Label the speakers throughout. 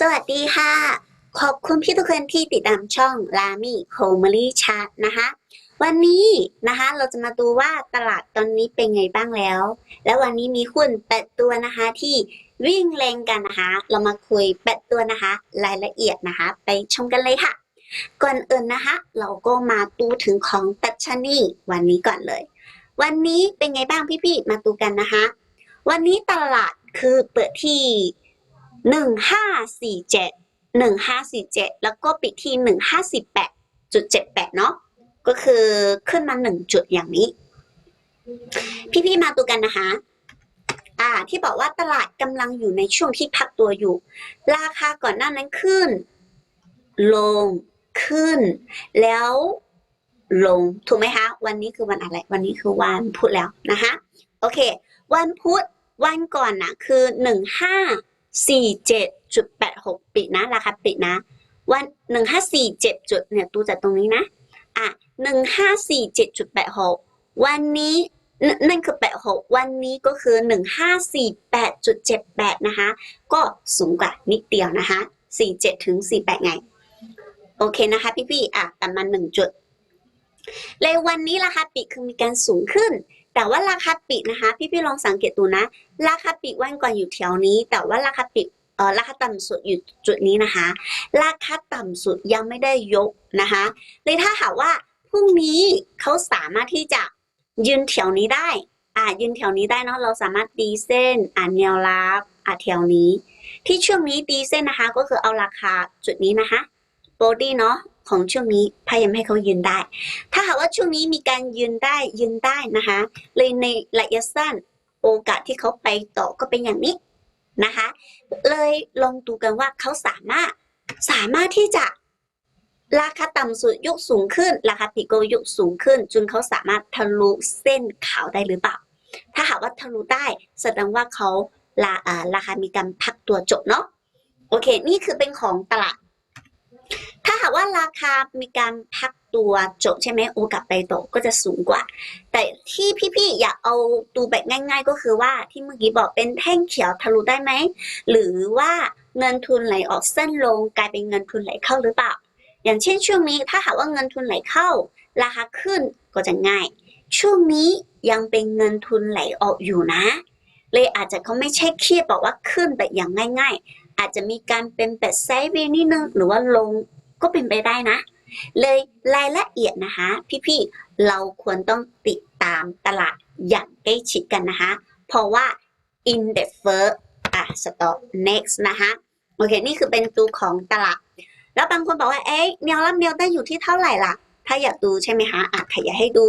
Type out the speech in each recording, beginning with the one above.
Speaker 1: สวัสดีค่ะ ขอบคุณพี่ทุกคนที่ติดตามช่องลามี่โคม l ี c ช a t นะคะวันนี้นะคะเราจะมาดูว่าตลาดตอนนี้เป็นไงบ้างแล้ว และวันนี้มีหุ้นแปดตัวนะคะที่วิ่งแรงกันนะคะ เรามาคุยแปดตัวนะคะ รายละเอียดนะคะ ไปชมกันเลยค่ะ ก่อนอื่นนะคะ เราก็มาดูถึงของตัชนีวันนี้ก่อนเลย วันนี้เป็นไงบ้างพี่ๆมาดูกันนะคะ วันนี้ตลาดคือเปิดที่ หนึ่งห้าสี่เจ็ดหนึ่งห้าสี่เจ็ดแล้วก็ปิดที่หนึ่งห้าสี่แปดจุดเจ็ดแปดเนาะก็คือขึ้นมาหนึ่งจุดอย่างนี้ พี่ๆมาดูกันนะคะอ่าที่บอกว่าตลาดกำลังอยู่ในช่วงที่พักตัวอยู่ ราคาก่อนหน้านั้นขึ้น ลงขึ้น แล้วลงถูกไหมคะวันนี้คือวันอะไร วันนี้คือวันพุธแล้วนะคะโอเค วันพุธวันก่อนนะคือหนึ่งห้า สี่เจ็ดจุดแปดหกปิดนะ ราคาปิดนะ วันหนึ่งห้าสี่เจ็ดจุดเนี่ยดูจากตรงนี้นะ อะหนึ่งห้าสี่เจ็ดจุดแปดหกวันนี้นั่นคือแปดหกวันนี้ก็คือหนึ่งห้าสี่แปดจุดเจ็ดแปดนะคะ ก็สูงกว่านิดเดียวนะคะสี่เจ็ดถึงสี่แปดไง โอเคนะคะพี่ๆ อะแต่มันหนึ่งจุด เลยวันนี้ราคาปิดคือมีการสูงขึ้น แต่ว่าราคาปิดนะคะ พี่ๆลองสังเกตดูนะ ราคาปิดวันก่อนอยู่แถวนี้ แต่ว่าราคาปิดเออราคาต่ำสุดอยู่จุดนี้นะคะ ราคาต่ำสุดยังไม่ได้ยกนะคะเลยถ้าหากว่าพรุ่งนี้เขาสามารถที่จะยืนแถวนี้ได้อ่ายืนแถวนี้ได้เนาะเราสามารถตีเส้นอ่านแนวรับอ่าแถวนี้ ที่ช่วงนี้ตีเส้นนะคะ ก็คือเอาราคาจุดนี้นะคะโบดี้เนาะ ของช่วงนี้พยายามให้เขายืนได้ ถ้าหากว่าช่วงนี้มีการยืนได้ยืนได้นะคะเลยในระยะสั้นโอกาสที่เขาไปต่อก็เป็นอย่างนี้นะคะ เลยลองดูกันว่าเขาสามารถสามารถที่จะราคาต่ำสุดยกสูงขึ้น ราคาปิโกยกสูงขึ้น จนเขาสามารถทะลุเส้นขาวได้หรือเปล่า ถ้าหากว่าทะลุได้แสดงว่าเขาลาราคามีการพักตัวจบเนาะโอเค นี่คือเป็นของตลาด หากว่าราคามีการพักตัวจบใช่ไหมโอกาสไปต่อก็จะสูงกว่า แต่ที่พี่ๆอยากเอาดูแบบง่าย ๆ ก็คือว่าที่เมื่อกี้บอกเป็นแท่งเขียวทะลุได้ไหม หรือว่าเงินทุนไหลออกเส้นลงกลายเป็นเงินทุนไหลเข้าหรือเปล่า อย่างเช่นช่วงนี้ถ้าหากว่าเงินทุนไหลเข้า ราคาขึ้นก็จะง่าย ช่วงนี้ยังเป็นเงินทุนไหลออกอยู่นะ เลยอาจจะเขาไม่ใช่เครียดบอกว่าขึ้นแบบอย่างง่าย ๆ อาจจะมีการเป็นแบบไซด์เวย์นิดนึงหรือว่าลง ก็เป็นไปได้นะ เลยรายละเอียดนะคะ พี่ๆเราควรต้องติดตามตลาดอย่างใกล้ชิดกันนะคะ เพราะว่า in the first อะ stop next นะคะโอเค นี่คือเป็นตัวของตลาด แล้วบางคนบอกว่า เอ๊ะแนวรับแนวได้อยู่ที่เท่าไหร่ล่ะ ถ้าอยากดูใช่ไหมคะอะขยายให้ดู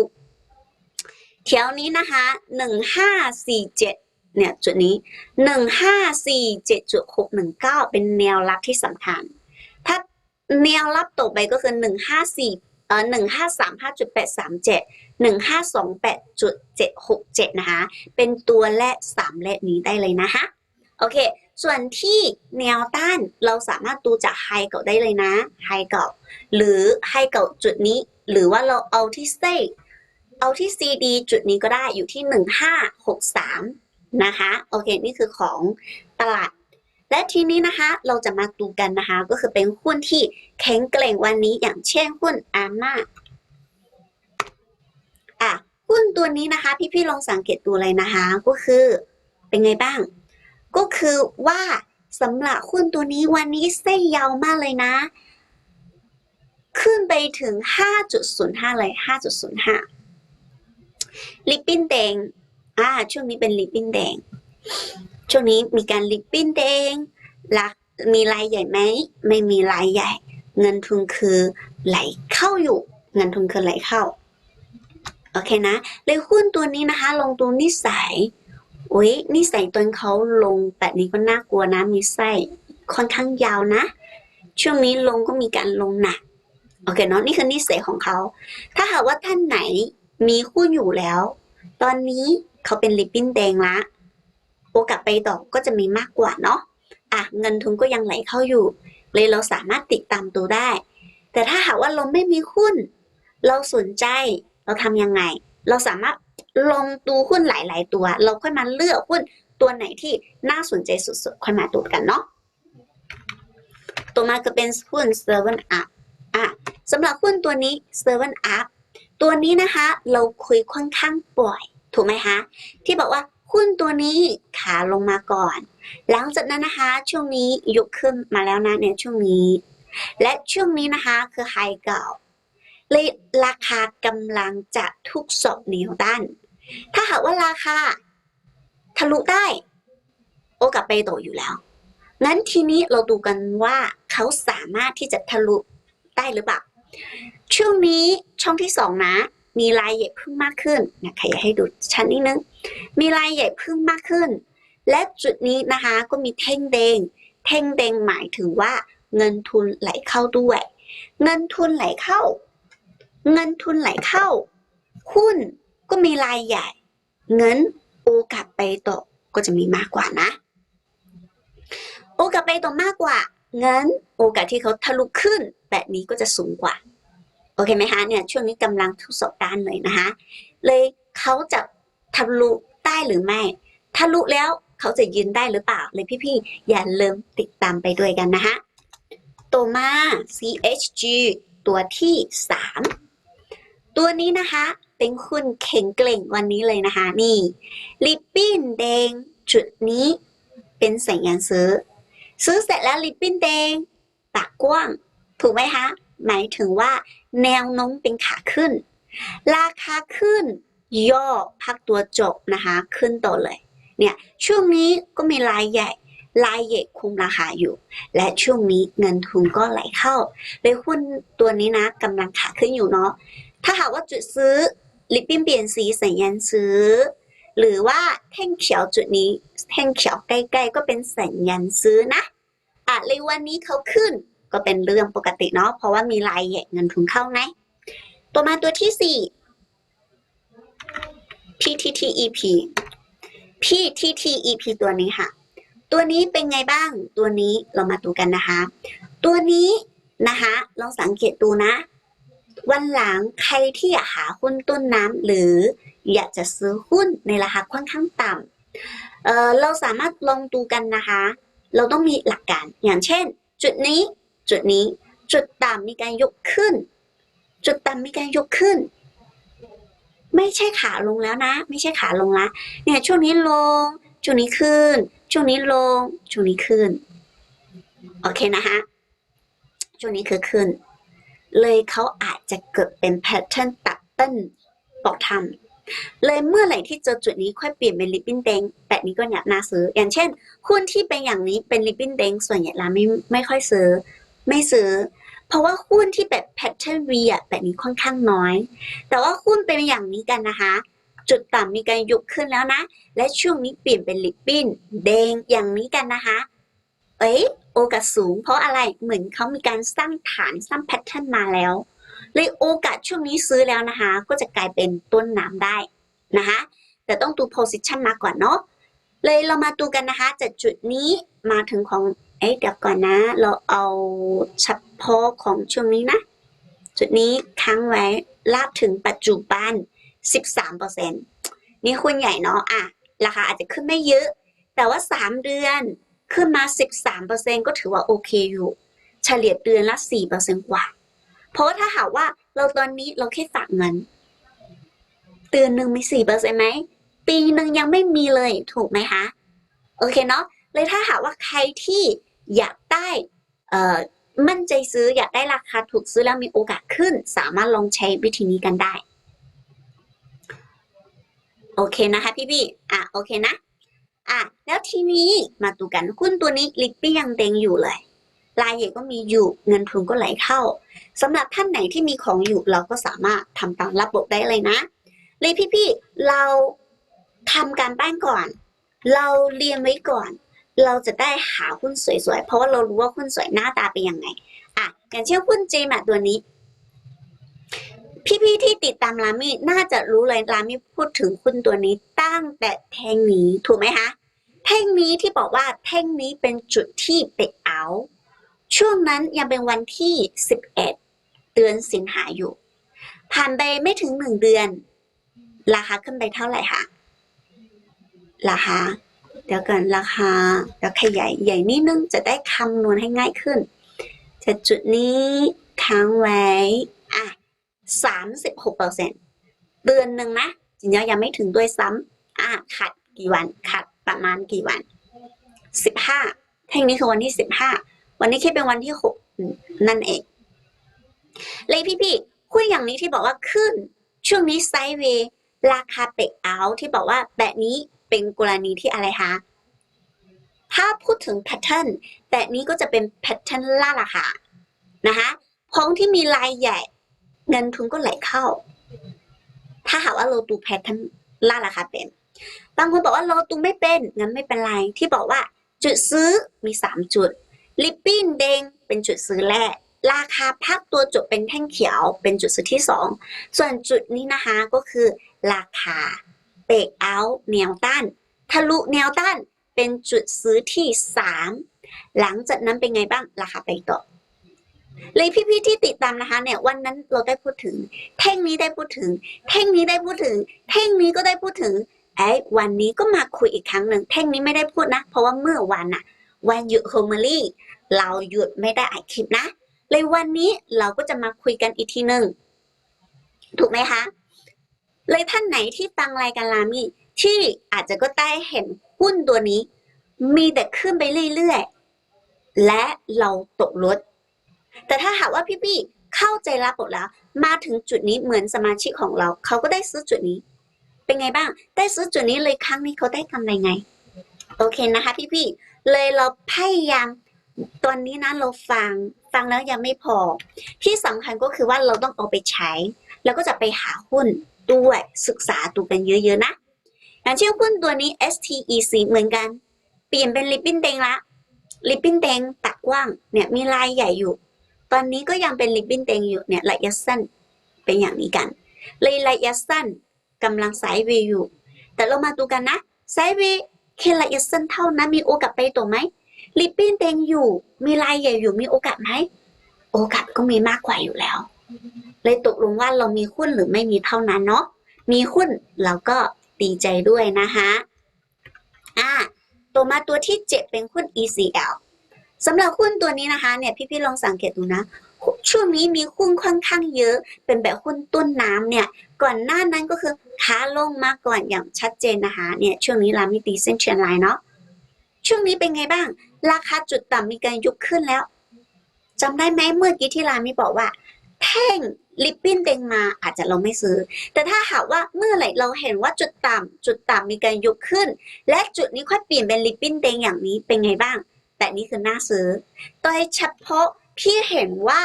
Speaker 1: แถวนี้นะคะหนึ่งห้าสี่เจ็ดเนี่ยจุดนี้หนึ่งห้าสี่เจ็ดจุดหกหนึ่งเก้าเป็นแนวรับที่สำคัญ แนวรับต่อไปก็คือหนึ่งห้าสี่เอ่อหนึ่งห้าสามห้าจุดแปดสามเจ็ดหนึ่งห้าสองแปดจุดเจ็ดหกเจ็ดนะคะ เป็นตัวแรกสามเลขนี้ได้เลยนะคะ โอเค ส่วนที่แนวต้านเราสามารถดูจากไฮเก่าได้เลยนะ ไฮเก่า หรือไฮเก่าจุดนี้ หรือว่าเราเอาที่เซเอาที่ CD จุดนี้ก็ได้อยู่ที่ 1563 นะคะ โอเค นี่คือของตลาด และทีนี้นะคะเราจะมาดูกันนะคะ ก็คือเป็นหุ้นที่แข็งแกร่งวันนี้อย่างเช่นหุ้นอาม่าอะหุ้นตัวนี้นะคะ พี่ๆลองสังเกตดูเลยนะคะ ก็คือเป็นไงบ้าง ก็คือว่าสำหรับหุ้นตัวนี้วันนี้เส้นยาวมากเลยนะ ขึ้นไปถึง 5.05 เลย 5.05 ลิปปิ้นแดงอ่าช่วงนี้เป็นลิปปิ้นแดง ช่วงนี้มีการลิปปิ้นแดงลักมีรายใหญ่ไหม ไม่มีรายใหญ่ เงินทุนคือไหลเข้าอยู่ เงินทุนคือไหลเข้า โอเคนะ เลยหุ้นตัวนี้นะคะ ลงตัวนิสัยอุ้ยนิสัยตอนเขาลงแบบนี้ก็น่ากลัวนะ มีไส้ค่อนข้างยาวนะ ช่วงนี้ลงก็มีการลงหนัก โอเคเนาะ นี่คือนิสัยของเขา ถ้าหากว่าท่านไหนมีหุ้นอยู่แล้ว ตอนนี้เขาเป็นลิปปิ้นแดงละ โอกาสไปต่อก็จะมีมากกว่าเนาะอะเงินทุนก็ยังไหลเข้าอยู่ เลยเราสามารถติดตามตัวได้ แต่ถ้าหากว่าเราไม่มีหุ้น เราสนใจเราทำยังไง เราสามารถลองดูหุ้นหลาย ๆ ตัว เราค่อยมาเลือกหุ้นตัวไหนที่น่าสนใจสุดๆ ค่อยมาดูกันเนาะต่อมาก็เป็นหุ้น Seven Up อะสำหรับหุ้นตัวนี้ Seven Up ตัวนี้นะคะ เราคุยค่อนข้างบ่อย ถูกไหมคะ ที่บอกว่า หุ้นตัวนี้ขาลงมาก่อน หลังจากนั้นนะคะช่วงนี้ยกขึ้นมาแล้วนะเนี่ยช่วงนี้ และช่วงนี้นะคะคือไฮเก่าเลยราคากำลังจะทุกศอกเหนียวด้าน ถ้าหากว่าราคาทะลุได้ โอกาสไปโตอยู่แล้ว งั้นทีนี้เราดูกันว่าเขาสามารถที่จะทะลุได้หรือเปล่า ช่วงนี้ช่องที่สองนะ มีลายใหญ่พึ่งมากขึ้นนะขยายให้ดูชั้นนิดนึง มีลายใหญ่พึ่งมากขึ้น และจุดนี้นะคะก็มีเท่งแดง เท่งแดงหมายถึงว่าเงินทุนไหลเข้าด้วย เงินทุนไหลเข้า เงินทุนไหลเข้า หุ้นก็มีรายใหญ่ เงินโอกาสไปตอก็จะมีมากกว่านะ โอกาสไปตอมากกว่า เงินโอกาสที่เขาทะลุขึ้น แบบนี้ก็จะสูงกว่า โอเคไหมคะเนี่ยช่วงนี้กำลังทุกสบด้านเลยนะคะเลยเขาจะทะลุได้หรือไม่ทะลุแล้วเขาจะยืนได้หรือเปล่าเลยพี่ๆอย่าลืมติดตามไปด้วยกันนะคะต่อมา CHG ตัวที่ 3 ตัวนี้นะคะ เป็นคุณเข่งเกล่งวันนี้เลยนะคะ นี่ลิปปิ้นแดงจุดนี้เป็นสัญญาณซื้อ ซื้อเสร็จแล้วลิปปิ้นแดงปากกว้าง ถูกไหมคะ หมายถึงว่า แนวโน้มเป็นขาขึ้น ราคาขึ้น ย่อพักตัวจบนะคะ ขึ้นต่อเลย เนี่ยช่วงนี้ก็มีรายใหญ่รายใหญ่คุมราคาอยู่ และช่วงนี้เงินทุนก็ไหลเข้าเลยหุ้นตัวนี้นะกำลังขาขึ้นอยู่เนาะถ้าหากว่าจุดซื้อลิปปิ้นเปลี่ยนสีสัญญาณซื้อ หรือว่าแท่งเขียวจุดนี้ แท่งเขียวใกล้ๆก็เป็นสัญญาณซื้อนะอะเลยวันนี้เขาขึ้น ก็เป็นเรื่องปกติเนาะเพราะว่ามีรายใหญ่เงินทุนเข้าไงตัวมาตัวที่สี่ PTTEP PTTEP ตัวนี้ค่ะ ตัวนี้เป็นไงบ้าง ตัวนี้เรามาดูกันนะคะ ตัวนี้นะคะลองสังเกตดูนะ วันหลังใครที่อยากหาหุ้นต้นน้ำหรืออยากจะซื้อหุ้นในราคาค่อนข้างต่ำเเราสามารถลองดูกันนะคะ เราต้องมีหลักการอย่างเช่น จุดนี้ จุดนี้ จุดต่ำมีการยกขึ้น จุดต่ำมีการยกขึ้น ไม่ใช่ขาลงแล้วนะ ไม่ใช่ขาลงละเนี่ยช่วงนี้ลง ช่วงนี้ขึ้น ช่วงนี้ลง ช่วงนี้ขึ้น โอเคนะคะช่วงนี้คือขึ้น เลยเขาอาจจะเกิดเป็นแพทเทิร์นตัดเต้นปอกทำเลยเมื่อไหร่ที่เจอจุดนี้ค่อยเปลี่ยนเป็นลิปปิ้นเด้งแบบนี้ก็อยากน่าซื้อ อย่างเช่นหุ้นที่เป็นอย่างนี้เป็นลิปปิ้นเด้งส่วนใหญ่เราไม่ไม่ค่อยซื้อ ไม่ซื้อ เพราะว่าหุ้นที่แบบแพทเทิร์นวีอะแบบนี้ค่อนข้างน้อย แต่ว่าหุ้นเป็นอย่างนี้กันนะคะ จุดต่ำมีการยกขึ้นแล้วนะ และช่วงนี้เปลี่ยนเป็นลิปปิ้นแดงอย่างนี้กันนะคะ เอ้ยโอกาสสูง เพราะอะไรเหมือนเขามีการสร้างฐานสร้างแพทเทิร์นมาแล้วเลยโอกาสช่วงนี้ซื้อแล้วนะคะ ก็จะกลายเป็นต้นน้ำได้นะคะแต่ต้องดู position มาก่อนเนาะเลยเรามาดูกันนะคะจากจุดนี้มาถึงของ เอ๊ะเดี๋ยวก่อนนะ เราเอาเฉพาะของช่วงนี้นะ จุดนี้ค้างไว้ลากถึงปัจจุบัน 13%นี่หุ้นใหญ่เนาะอะ ราคาอาจจะขึ้นไม่เยอะ แต่ว่า 3 เดือนขึ้นมา 13%ก็ถือว่าโอเคอยู่ เฉลี่ยเดือนละ 4%กว่า เพราะถ้าหากว่าเราตอนนี้เราแค่ฝากเงินเดือนหนึ่งมี 4%ไหม ปีหนึ่งยังไม่มีเลยถูกไหมคะ โอเคเนาะ เลยถ้าหากว่าใครที่อยากได้มั่นใจซื้ออยากได้ราคาถูกซื้อแล้วมีโอกาสขึ้น สามารถลองใช้วิธีนี้กันได้ โอเคนะคะพี่พี่อะโอเคนะอะแล้วทีนี้มาดูกันหุ้นตัวนี้ลิปปี้ยังเต็งอยู่เลยรายใหญ่ก็มีอยู่เงินทุนก็ไหลเข้าสำหรับท่านไหนที่มีของอยู่เราก็สามารถทำตามระบบได้เลยนะเลยพี่ๆเราทำการบ้านก่อน เราเรียนไว้ก่อน เราจะได้หาหุ้นสวยๆ เพราะว่าเรารู้ว่าหุ้นสวยหน้าตาเป็นยังไง อะ อย่างเช่นหุ้น j m a t ตัวนี้ พี่ๆที่ติดตามรามี่น่าจะรู้เลยรามี่พูดถึงหุ้นตัวนี้ตั้งแต่แท่งนี้ถูกไหมคะ แท่งนี้ที่บอกว่าแท่งนี้เป็นจุดที่เปกเอา ช่วงนั้นยังเป็นวันที่ 11 เดือนสิงหาอยู่ ผ่านไปไม่ถึงหนึ่งเดือน ราคาขึ้นไปเท่าไหร่คะราคา เดี๋ยวก่อนราคาเดี๋ยวขยายใหญ่นิดนึงจะได้คำนวณให้ง่ายขึ้นแต่จุดนี้ค้างไว้ อะสามสิบหกเปอร์เซ็นต์เดือนหนึ่งนะจริงๆยังไม่ถึงด้วยซ้ำอะขัดกี่วันขัดประมาณกี่วันสิบห้าแท่งนี้คือวันที่สิบห้าวันนี้แค่เป็นวันที่หกนั่นเอง เลยพี่ๆคุยอย่างนี้ที่บอกว่าขึ้น ช่วงนี้ไซด์เวย์ราคาเปกเอาที่บอกว่าแบบนี้ เป็นกรณีที่อะไรคะถ้าพูดถึงแพทเทิร์นแบบนี้ก็จะเป็นแพทเทิร์นล่าราคานะคะของที่มีรายใหญ่ เงินทุนก็ไหลเข้า ถ้าหากว่าเราดูแพทเทิร์นล่าราคาเป็นบางคนบอกว่าเราดูไม่เป็นงั้นไม่เป็นไร ที่บอกว่า จุดซื้อมี 3 จุด ลิปปิ้นเดงเป็นจุดซื้อแรก ราคาพักตัวจบเป็นแท่งเขียว เป็นจุดซื้อที่ 2 ส่วนจุดนี้นะคะก็คือราคา เบรกเอาแนวต้านทะลุแนวต้านเป็นจุดซื้อที่ 3 หลังจากนั้นเป็นไงบ้างราคาไปต่อเลยพี่ๆที่ติดตามนะคะเนี่ยวันนั้นเราได้พูดถึงแท่งนี้ได้พูดถึงแท่งนี้ได้พูดถึงแท่งนี้ก็ได้พูดถึงไอ้วันนี้ก็มาคุยอีกครั้งหนึ่งแท่งนี้ไม่ได้พูดนะ เพราะว่าเมื่อวันน่ะวันหยุดโฮมลี่เราหยุดไม่ได้อัดคลิปนะ เลยวันนี้เราก็จะมาคุยกันอีกทีหนึ่งถูกไหมคะ เลยท่านไหนที่ฟังรายการลามี่ที่อาจจะก็ได้เห็นหุ้นตัวนี้ มีแต่ขึ้นไปเรื่อยๆ และเราตกรถ แต่ถ้าหากว่าพี่ๆเข้าใจรับหมดแล้ว มาถึงจุดนี้เหมือนสมาชิกของเรา เขาก็ได้ซื้อจุดนี้ เป็นไงบ้าง ได้ซื้อจุดนี้เลยครั้งนี้เขาได้กำไรไง โอเคนะคะพี่ๆเลยเราพยายามตอนนี้นะเราฟังฟังแล้วยังไม่พอ ที่สำคัญก็คือว่าเราต้องเอาไปใช้ แล้วก็จะไปหาหุ้น ด้วยศึกษาดูกันเยอะๆนะ อย่างเช่นหุ้นตัวนี้ STEC เหมือนกัน เปลี่ยนเป็นลิปปิ้นเตงละลิปปิ้นเตงตักกว้างเนี่ยมีลายใหญ่อยู่ ตอนนี้ก็ยังเป็นลิปปิ้นเตงอยู่เนี่ยระยะสั้นเป็นอย่างนี้กันเลยระยะสั้นกำลังไซด์วย์อยู่ แต่เรามาดูกันนะไซด์วย์แค่ระยะสั้นเท่านั้นมีโอกาสไปต่อไหมลิปปิ้นเตงอยู่ มีลายใหญ่อยู่มีโอกาสไหมโอกาสก็มีมากกว่าอยู่แล้ว เลยตกลงว่าเรามีหุ้นหรือไม่มีเท่านั้นเนาะ มีหุ้นเราก็ดีใจด้วยนะคะอ่าตัวมาตัวที่ 7 เป็นหุ้น ECL สำหรับหุ้นตัวนี้นะคะเนี่ยพี่ๆลองสังเกตดูนะ ช่วงนี้มีหุ้นค่อนข้างเยอะ เป็นแบบหุ้นต้นน้ำเนี่ยก่อนหน้านั้นก็คือขาลงมาก่อนอย่างชัดเจนนะคะเนี่ยช่วงนี้รามีตีเส้นเชียนไลน์เนาะช่วงนี้เป็นไงบ้าง ราคาจุดต่ำมีการยุบขึ้นแล้วจำได้ไหมเมื่อกี้ที่รามีบอกว่า แท่งลิปปิ้นเด้งมาอาจจะเราไม่ซื้อ แต่ถ้าหากว่าเมื่อไหร่เราเห็นว่าจุดต่ำจุดต่ำมีการยุกขึ้น และจุดนี้ค่อยเปลี่ยนเป็นลิปปิ้นเด้งอย่างนี้เป็นไงบ้าง แต่นี่คือน่าซื้อโดยเฉพาะพี่เห็นว่า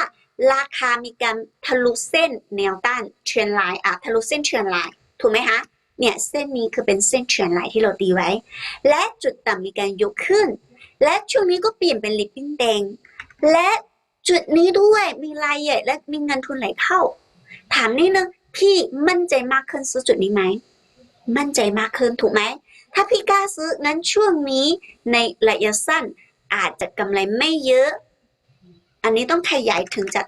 Speaker 1: ราคามีการทะลุเส้นแนวต้านเทรนไลน์อะทะลุเส้นเทรนไลน์ถูกไหมคะเนี่ยเส้นนี้คือเป็นเส้นเทรนไลน์ที่เราตีไว้ และจุดต่ำมีการยกขึ้น และช่วงนี้ก็เปลี่ยนเป็นลิปปิ้นเด้งและ จุดนี้ด้วยมีรายใหญ่และมีเงินทุนไหลเข้า ถามนิดนึงพี่มั่นใจมากขึ้นซื้อจุดนี้ไหม มั่นใจมากขึ้นถูกไหม ถ้าพี่กล้าซื้องั้นช่วงนี้ในระยะสั้นอาจจะกำไรไม่เยอะ อันนี้ต้องขยายถึงจะ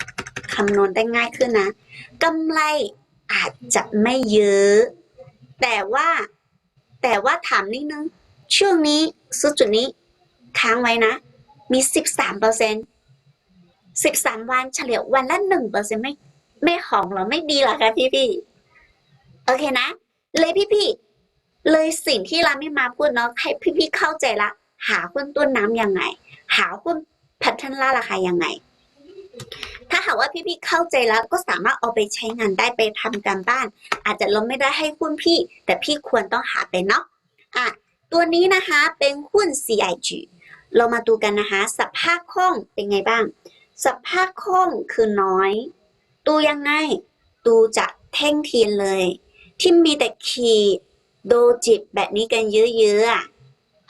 Speaker 1: คำนวณได้ง่ายขึ้นนะกำไรอาจจะไม่เยอะ แต่ว่าแต่ว่าถามนิดนึงช่วงนี้ซื้อจุดนี้ค้างไว้นะ มี 13เปอร์เซ็นต์ 13 วันเฉลี่ยวันละ1เปอร์เซ็นต์ไม่ไม่หอมเหรอไม่ดีหรอคะพี่พี่โอเคนะ เลยพี่พี่เลยสิ่งที่เราไม่มาพูดเนาะให้พี่พี่เข้าใจละ หาหุ้นต้นน้ำยังไง หาหุ้นพทเทิร์นาราคายังไง ถ้าหากว่าพี่พี่เข้าใจแล้วก็สามารถเอาไปใช้งานได้ไปทำการบ้าน อาจจะเราไม่ได้ให้หุ้นพี่ แต่พี่ควรต้องหาเป็นเนาะอะตัวนี้นะคะเป็นหุ้น CIG เรามาดูกันนะคะสภาพคล่องเป็นไงบ้าง สภาพคล่องคือน้อยดูยังไงดูจากแท่งเทียนเลย ที่มีแต่ขีดโดจิบแบบนี้กันเยอะๆอะ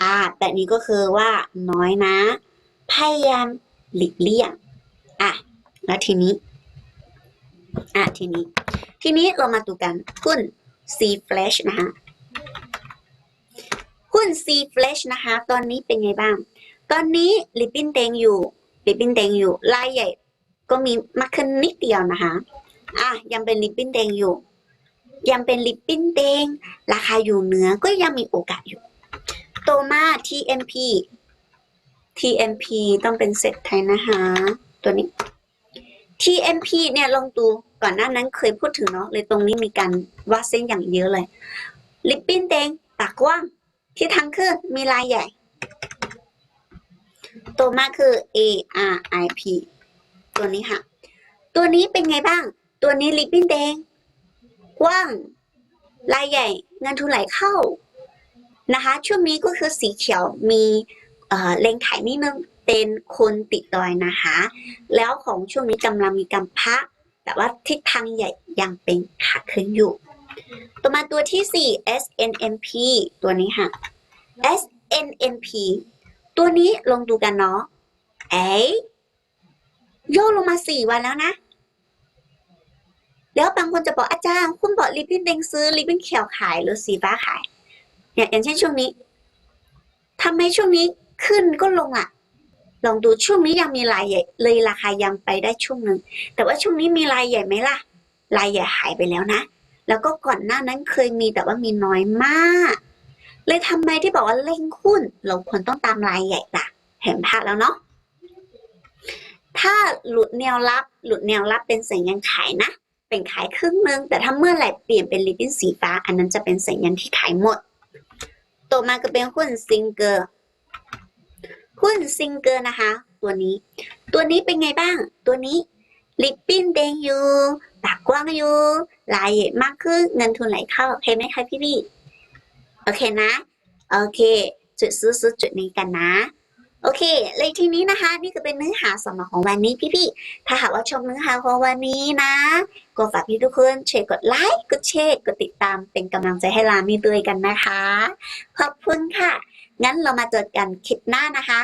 Speaker 1: อ่าแบบนี้ก็คือว่าน้อยนะ พยายามหลีกเลี่ยงอะแล้วทีนี้อะทีนี้ ทีนี้เรามาดูกันหุ้น C Flash นะคะหุ้น C Flash นะคะ ตอนนี้เป็นไงบ้าง ตอนนี้ลิปปิ้นเตงอยู่ ลิปปิ้นเตงอยู่ลายใหญ่ ก็มีมากขึ้นนิดเดียวนะคะอะยังเป็นลิปปิ้นแดงอยู่ ยังเป็นลิปปิ้นแดงราคาอยู่เหนือก็ยังมีโอกาสอยู่โตมา TMP TMP ต้องเป็นเซตไทยนะคะตัวนี้ TMP เนี่ยลองดูก่อนหน้านั้นเคยพูดถึงเนาะเลยตรงนี้มีการวาดเส้นอย่างเยอะเลย ลิปปิ้นแดงปากกว้างที่ทางขึ้นมีลายใหญ่ ตัวมากคือ A R I P ตัวนี้ค่ะ ตัวนี้เป็นไงบ้าง ตัวนี้ลิปปิ้นแดงกว้างลายใหญ่เงินทุนไหลเข้านะคะ ช่วงนี้ก็คือสีเขียวมีเอ่อเลงขายนิดนึงเป็นคนติดดอยนะคะ แล้วของช่วงนี้กำลังมีการพักแต่ว่าทิศทางใหญ่ยังเป็นขาขึ้นอยู่ ต่อมาตัวที่ 4 SNMP ตัวนี้ค่ะ SNMP ตัวนี้ลองดูกันเนาะเอ้ยโย่ลงมา4วันแล้วนะ แล้วบางคนจะบอกอาจารย์คุณบอกลิปบิ้นแดงซื้อลิปบิ้นเขียวขายหรือสีฟ้าขาย เนี่ยอย่างเช่นช่วงนี้ทำไมช่วงนี้ขึ้นก็ลงอะ ลองดูช่วงนี้ยังมีรายใหญ่เลยราคายังไปได้ช่วงหนึ่ง แต่ว่าช่วงนี้มีรายใหญ่ไหมล่ะรายใหญ่หายไปแล้วนะ แล้วก็ก่อนหน้านั้นเคยมีแต่ว่ามีน้อยมาก เลยทำไมที่บอกว่าเล่งหุ้น เราควรต้องตามรายใหญ่ล่ะ เห็นภาพแล้วเนาะถ้าหลุดแนวรับ หลุดแนวรับเป็นสัญญาณขายนะ เป็นขายครึ่งนึง แต่ถ้าเมื่อไหร่เปลี่ยนเป็นริบบิ้นสีฟ้า อันนั้นจะเป็นสัญญาณที่ขายหมด ต่อมาก็เป็นหุ้นซิงเกอร์หุ้นซิงเกอร์นะคะ ตัวนี้ ตัวนี้เป็นไงบ้าง ตัวนี้ลิปปิ้นแดงอยู่ปากกว้างอยู่ลายใหญ่มากขึ้นเงินทุนไหลเข้าโอเคไหมคะพี่พี่ โอเคนะ โอเค จุดซื้อซื้อจุดนี้กันนะ โอเค เลยทีนี้นะคะ นี่ก็เป็นเนื้อหาสำหรับของวันนี้พี่ๆ ถ้าหากว่าชมเนื้อหาของวันนี้นะก็ฝากพี่ทุกคนช่วยกดไลค์ กดแชร์ กดติดตามเป็นกำลังใจให้ลามีด้วยกันนะคะ ขอบคุณค่ะ งั้นเรามาเจอกันคลิปหน้านะคะ